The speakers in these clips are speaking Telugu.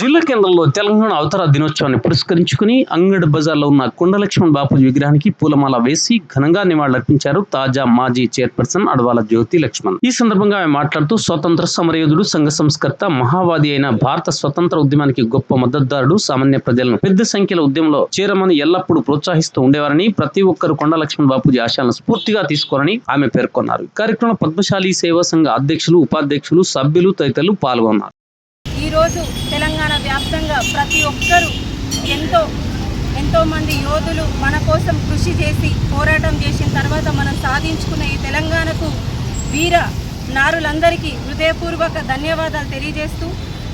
జిల్లా కేంద్రంలో తెలంగాణ అవతర దినోత్సవాన్ని పురస్కరించుకుని అంగడ్ బజార్లో ఉన్న కొండలక్ష్మణ్ బాపూజీ విగ్రహానికి పూలమాల వేసి ఘనంగా నివాళులర్పించారు తాజా మాజీ చైర్పర్సన్ అడవాల జ్యోతి లక్ష్మణ్. ఈ సందర్భంగా ఆమె మాట్లాడుతూ స్వతంత్ర సమరయోధుడు సంఘ సంస్కర్త మహావాది అయిన భారత స్వతంత్ర ఉద్యమానికి గొప్ప మద్దతుదారుడు సామాన్య ప్రజలను పెద్ద సంఖ్యలో ఉద్యమంలో చేరమని ఎల్లప్పుడూ ప్రోత్సహిస్తూ ఉండేవారని ప్రతి ఒక్కరు కొండలక్ష్మణ్ బాపూజీ ఆశయాలను స్ఫూర్తిగా తీసుకోరని ఆమె పేర్కొన్నారు. కార్యక్రమంలో పద్మశాలి సేవా సంఘ అధ్యక్షులు ఉపాధ్యక్షులు సభ్యులు తదితరులు పాల్గొన్నారు. ఈరోజు తెలంగాణ వ్యాప్తంగా ప్రతి ఒక్కరూ ఎంతో ఎంతోమంది యోధులు మన కోసం కృషి చేసి పోరాటం చేసిన తర్వాత మనం సాధించుకున్న ఈ తెలంగాణకు వీర నారులందరికీ హృదయపూర్వక ధన్యవాదాలు తెలియజేస్తూ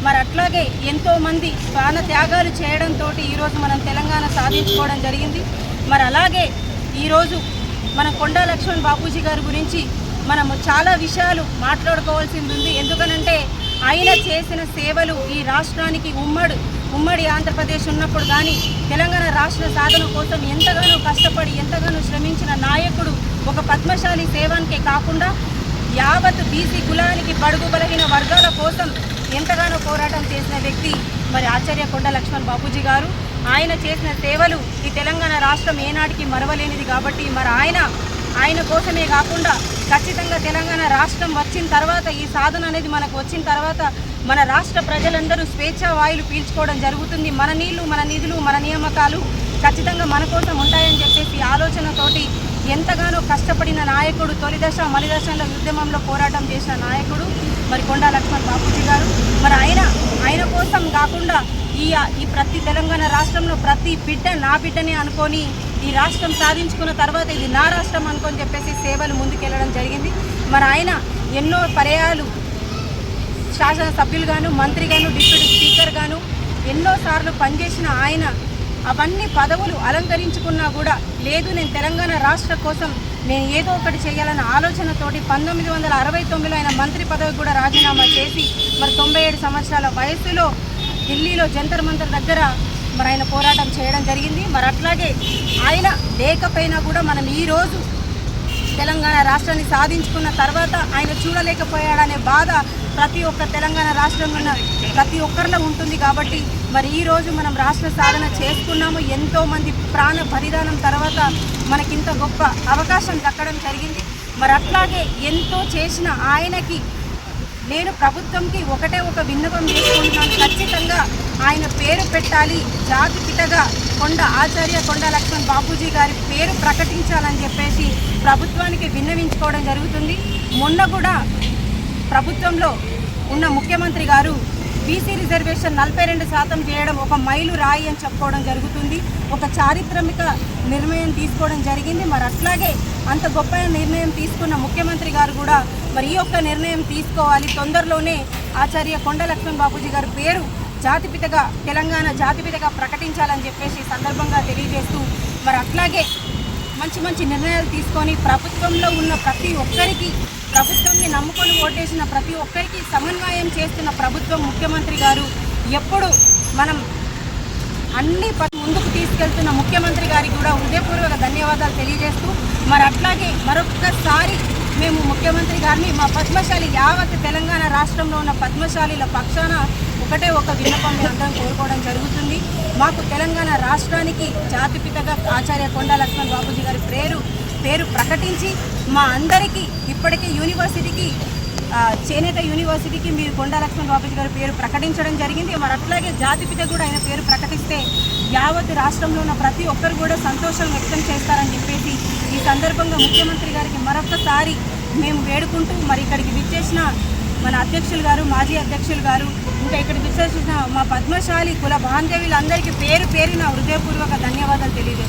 మరి అట్లాగే ఎంతోమంది ప్రాణ త్యాగాలు చేయడంతో ఈరోజు మనం తెలంగాణ సాధించుకోవడం జరిగింది. మరి అలాగే ఈరోజు మన కొండా లక్ష్మణ్ బాపూజీ గారి గురించి మనము చాలా విషయాలు మాట్లాడుకోవాల్సింది ఉంది. ఎందుకనంటే ఆయన చేసిన సేవలు ఈ రాష్ట్రానికి ఉమ్మడి ఉమ్మడి ఆంధ్రప్రదేశ్ ఉన్నప్పుడు కానీ తెలంగాణ రాష్ట్ర సాధన కోసం ఎంతగానో కష్టపడి ఎంతగానో శ్రమించిన నాయకుడు ఒక పద్మశాలి సేవానికే కాకుండా యావత్ బీసీ కులానికి బడుగు బలహీన వర్గాల కోసం ఎంతగానో పోరాటం చేసిన వ్యక్తి మరి ఆచార్య కొండ లక్ష్మణ్ బాపూజీ గారు. ఆయన చేసిన సేవలు ఈ తెలంగాణ రాష్ట్రం ఏనాటికి మరవలేనిది కాబట్టి మరి ఆయన ఆయన కోసమే కాకుండా ఖచ్చితంగా తెలంగాణ రాష్ట్రం వచ్చిన తర్వాత ఈ సాధన అనేది మనకు వచ్చిన తర్వాత మన రాష్ట్ర ప్రజలందరూ స్వేచ్ఛా వాయులు పీల్చుకోవడం జరుగుతుంది. మన నీళ్ళు మన నిధులు మన నియామకాలు ఖచ్చితంగా మన కోసం ఉంటాయని చెప్పేసి ఆలోచనతోటి ఎంతగానో కష్టపడిన నాయకుడు తొలి దశ ఉద్యమంలో పోరాటం చేసిన నాయకుడు మరి కొండా లక్ష్మణ్ బాపూజీ గారు. మరి ఆయన ఆయన కోసం కాకుండా ఈ ఈ ప్రతి తెలంగాణ రాష్ట్రంలో ప్రతి బిడ్డ నా బిడ్డనే అనుకొని ఈ రాష్ట్రం సాధించుకున్న తర్వాత ఇది నా రాష్ట్రం అనుకొని చెప్పేసి సేవలు ముందుకెళ్ళడం జరిగింది. మరి ఆయన ఎన్నో పర్యాలు శాసనసభ్యులుగాను మంత్రిగాను డిప్యూటీ స్పీకర్ గాను ఎన్నోసార్లు పనిచేసిన ఆయన అవన్నీ పదవులు అలంకరించుకున్నా కూడా లేదు నేను తెలంగాణ రాష్ట్ర కోసం నేను ఏదో ఒకటి చేయాలన్న ఆలోచనతోటి పంతొమ్మిది వందల అరవై తొమ్మిదిలో ఆయన మంత్రి పదవి కూడా రాజీనామా చేసి మరి తొంభై ఏడు సంవత్సరాల వయసులో ఢిల్లీలో జంతర్ మంతర్ దగ్గర మరి ఆయన పోరాటం చేయడం జరిగింది. మరి అట్లాగే ఆయన లేకపోయినా కూడా మనం ఈరోజు తెలంగాణ రాష్ట్రాన్ని సాధించుకున్న తర్వాత ఆయన చూడలేకపోయాడనే బాధ ప్రతి ఒక్క తెలంగాణ రాష్ట్రంలో ఉన్న ప్రతి ఒక్కరిలో ఉంటుంది కాబట్టి మరి ఈరోజు మనం రాష్ట్ర సాధన చేసుకున్నాము. ఎంతోమంది ప్రాణ బలిదానం తర్వాత మనకింత గొప్ప అవకాశం దక్కడం జరిగింది. మరి అట్లాగే ఎంతో చేసిన ఆయనకి నేను ప్రభుత్వంకి ఒకటే ఒక విన్నపం చేసుకుంటున్నాను. ఖచ్చితంగా ఆయన పేరు పెట్టాలి. జాతి పితగా కొండ ఆచార్య కొండ లక్ష్మణ్ బాపూజీ గారి పేరు ప్రకటించాలని చెప్పేసి ప్రభుత్వానికి విన్నవించుకోవడం జరుగుతుంది. మొన్న కూడా ప్రభుత్వంలో ఉన్న ముఖ్యమంత్రి గారు బీసీ రిజర్వేషన్ నలభై రెండు శాతం చేయడం ఒక మైలు రాయి అని చెప్పుకోవడం జరుగుతుంది. ఒక చారిత్రమిక నిర్ణయం తీసుకోవడం జరిగింది. మరి అట్లాగే అంత గొప్ప నిర్ణయం తీసుకున్న ముఖ్యమంత్రి గారు కూడా మరి ఈ యొక్క నిర్ణయం తీసుకోవాలి. తొందరలోనే ఆచార్య కొండ లక్ష్మణ్ బాపూజీ గారి పేరు జాతిపితగా తెలంగాణ జాతిపితగా ప్రకటించాలని చెప్పేసి సందర్భంగా తెలియజేస్తూ మరి అట్లాగే మంచి మంచి నిర్ణయాలు తీసుకొని ప్రభుత్వంలో ఉన్న ప్రతి ఒక్కరికి ప్రభుత్వంని నమ్ముకొని ఓటేసిన ప్రతి ఒక్కరికి సమన్వయం చేస్తున్న ప్రభుత్వం ముఖ్యమంత్రి గారు ఎప్పుడు మనం అన్ని ముందుకు తీసుకెళ్తున్న ముఖ్యమంత్రి గారికి కూడా హృదయపూర్వక ధన్యవాదాలు తెలియజేస్తూ మరి అట్లాగే మరొక్కసారి మేము ముఖ్యమంత్రి గారిని మా పద్మశాలి యావత్ తెలంగాణ రాష్ట్రంలో ఉన్న పద్మశాలిల పక్షాన ఒకటే ఒక విన్నపం అందరం కోరుకోవడం జరుగుతుంది. మాకు తెలంగాణ రాష్ట్రానికి జాతిపితగా ఆచార్య కొండా లక్ష్మణ్ బాబూజీ గారి పేరు పేరు ప్రకటించి మా అందరికీ ఇప్పటికే యూనివర్సిటీకి చేనేత యూనివర్సిటీకి మీరు కొండా లక్ష్మణ్ బాబుజీ గారి పేరు ప్రకటించడం జరిగింది. మరి అట్లాగే జాతిపిత కూడా ఆయన పేరు ప్రకటిస్తే యావత్ రాష్ట్రంలో ఉన్న ప్రతి ఒక్కరు కూడా సంతోషం వ్యక్తం చేస్తారని చెప్పేసి ఈ సందర్భంగా ముఖ్యమంత్రి గారికి మరొకసారి మేము వేడుకుంటూ మరి ఇక్కడికి విచ్చేసిన మన అధ్యక్షులు గారు మాజీ అధ్యక్షులు గారు ఇంకా ఇక్కడ విచ్చేసిన మా పద్మశాలి కుల బాంధవ్యులందరికీ పేరు పేరిన హృదయపూర్వక ధన్యవాదాలు తెలియజేస్తున్నాను